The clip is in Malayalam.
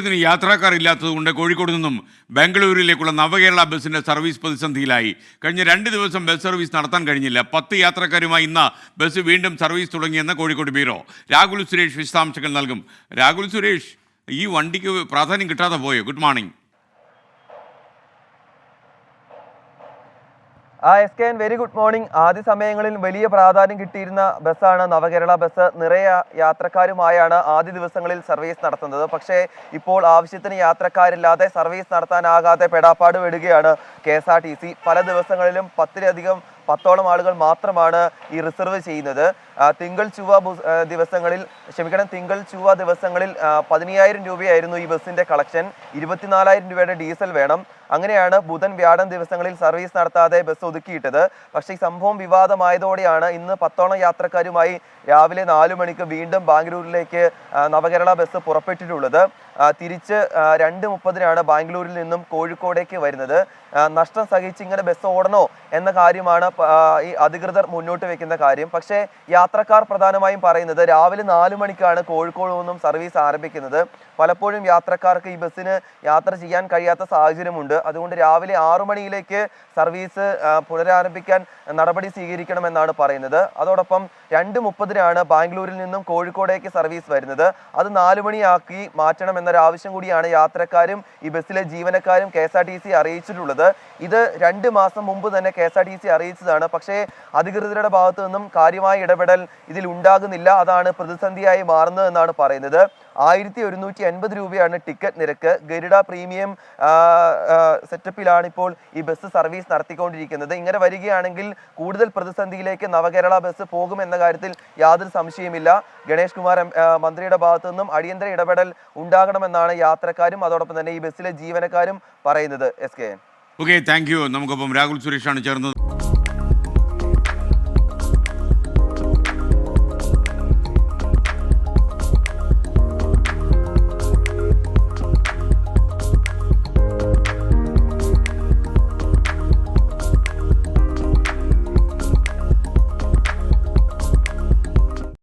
ഇതിന് യാത്രക്കാർ ഇല്ലാത്തതുകൊണ്ട് കോഴിക്കോട് നിന്നും ബാംഗ്ലൂരിലേക്കുള്ള നവകേരള ബസ്സിന്റെ സർവീസ് പ്രതിസന്ധിയിലായി. കഴിഞ്ഞ രണ്ട് ദിവസം ബസ് സർവീസ് നടത്താൻ കഴിഞ്ഞില്ല. പത്ത് യാത്രക്കാരുമായി ഇന്ന് ബസ് വീണ്ടും സർവീസ് തുടങ്ങിയെന്ന് കോഴിക്കോട് ബ്യൂറോ. രാഹുൽ സുരേഷ് വിശദാംശങ്ങൾ നൽകും. രാഹുൽ സുരേഷ് ഈ വണ്ടിക്ക് പ്രാധാന്യം കിട്ടാതെ പോയോ? Good morning. ആ S K N very good morning ആദ്യ സമയങ്ങളിൽ വലിയ പ്രാധാന്യം കിട്ടിയിരുന്ന ബസ്സാണ് നവകേരള ബസ്. നിറയെ യാത്രക്കാരുമായാണ് ആദ്യ ദിവസങ്ങളിൽ സർവീസ് നടത്തുന്നത്. പക്ഷേ ഇപ്പോൾ ആവശ്യത്തിന് യാത്രക്കാരില്ലാതെ സർവീസ് നടത്താനാകാതെ പെടാപ്പാട് വിടുകയാണ് K S R T C. പല ദിവസങ്ങളിലും പത്തിലധികം പത്തോളം ആളുകൾ മാത്രമാണ് ഈ റിസർവ് ചെയ്യുന്നത്. തിങ്കൾ ചൊവ്വ ദിവസങ്ങളിൽ ക്ഷമിക്കണം തിങ്കൾ ചൊവ്വ ദിവസങ്ങളിൽ പതിനയ്യായിരം രൂപയായിരുന്നു ഈ ബസ്സിന്റെ കളക്ഷൻ. ഇരുപത്തിനാലായിരം രൂപയുടെ ഡീസൽ വേണം. അങ്ങനെയാണ് ബുധൻ വ്യാഴം ദിവസങ്ങളിൽ സർവീസ് നടത്താതെ ബസ് ഒതുക്കിയിട്ടത്. പക്ഷേ ഈ സംഭവം വിവാദമായതോടെയാണ് ഇന്ന് പത്തോളം യാത്രക്കാരുമായി രാവിലെ നാലു മണിക്ക് വീണ്ടും ബാംഗ്ലൂരിലേക്ക് നവകേരള ബസ് പുറപ്പെട്ടിട്ടുള്ളത്. തിരിച്ച് രണ്ട് മുപ്പതിനാണ് ബാംഗ്ലൂരിൽ നിന്നും കോഴിക്കോടേക്ക് വരുന്നത്. നഷ്ടം സഹിച്ച് ഇങ്ങനെ ബസ് ഓടണോ എന്ന കാര്യമാണ് ഈ അധികൃതർ മുന്നോട്ട് വെക്കുന്ന കാര്യം. പക്ഷേ യാത്രക്കാർ പ്രധാനമായും പറയുന്നത് രാവിലെ നാല് മണിക്കാണ് കോഴിക്കോട് നിന്നും സർവീസ് ആരംഭിക്കുന്നത്. പലപ്പോഴും യാത്രക്കാർക്ക് ഈ ബസ്സിന് യാത്ര ചെയ്യാൻ കഴിയാത്ത സാഹചര്യമുണ്ട്. അതുകൊണ്ട് രാവിലെ ആറു മണിയിലേക്ക് സർവീസ് പുനരാരംഭിക്കാൻ നടപടി സ്വീകരിക്കണമെന്നാണ് പറയുന്നത്. അതോടൊപ്പം രണ്ട് മുപ്പതിനാണ് ബാംഗ്ലൂരിൽ നിന്നും കോഴിക്കോടേക്ക് സർവീസ് വരുന്നത്. അത് നാലു മണിയാക്കി മാറ്റണം എന്നൊരു ആവശ്യം കൂടിയാണ് യാത്രക്കാരും ഈ ബസ്സിലെ ജീവനക്കാരും K S R T C അറിയിച്ചിട്ടുള്ളത്. ഇത് രണ്ട് മാസം മുമ്പ് തന്നെ K S R T C അറിയിച്ചതാണ് പക്ഷേ അധികൃതരുടെ ഭാഗത്തു നിന്നും കാര്യമായ ഇടപെടൽ ഇതിൽ ഉണ്ടാകുന്നില്ല. അതാണ് പ്രതിസന്ധിയായി മാറുന്നതെന്നാണ് പറയുന്നത്. ആയിരത്തി ഒരുന്നൂറ്റി എൺപത് രൂപയാണ് ടിക്കറ്റ് നിരക്ക്. ഗരുഡ പ്രീമിയം സെറ്റപ്പിലാണ് ഇപ്പോൾ ഈ ബസ് സർവീസ് നടത്തിക്കൊണ്ടിരിക്കുന്നത്. ഇങ്ങനെ വരികയാണെങ്കിൽ കൂടുതൽ പ്രതിസന്ധിയിലേക്ക് നവകേരള ബസ് പോകുമെന്ന കാര്യത്തിൽ യാതൊരു സംശയമില്ല ഗണേഷ് കുമാർ മന്ത്രിയുടെ ഭാഗത്തു നിന്നും അടിയന്തര ഇടപെടൽ ഉണ്ടാകണമെന്നാണ് യാത്രക്കാരും അതോടൊപ്പം തന്നെ ഈ ബസ്സിലെ ജീവനക്കാരും പറയുന്നത്. S K. Okay thank you നമുക്കൊപ്പം രാഹുൽ സുരേഷാണ് ചേർന്നത്.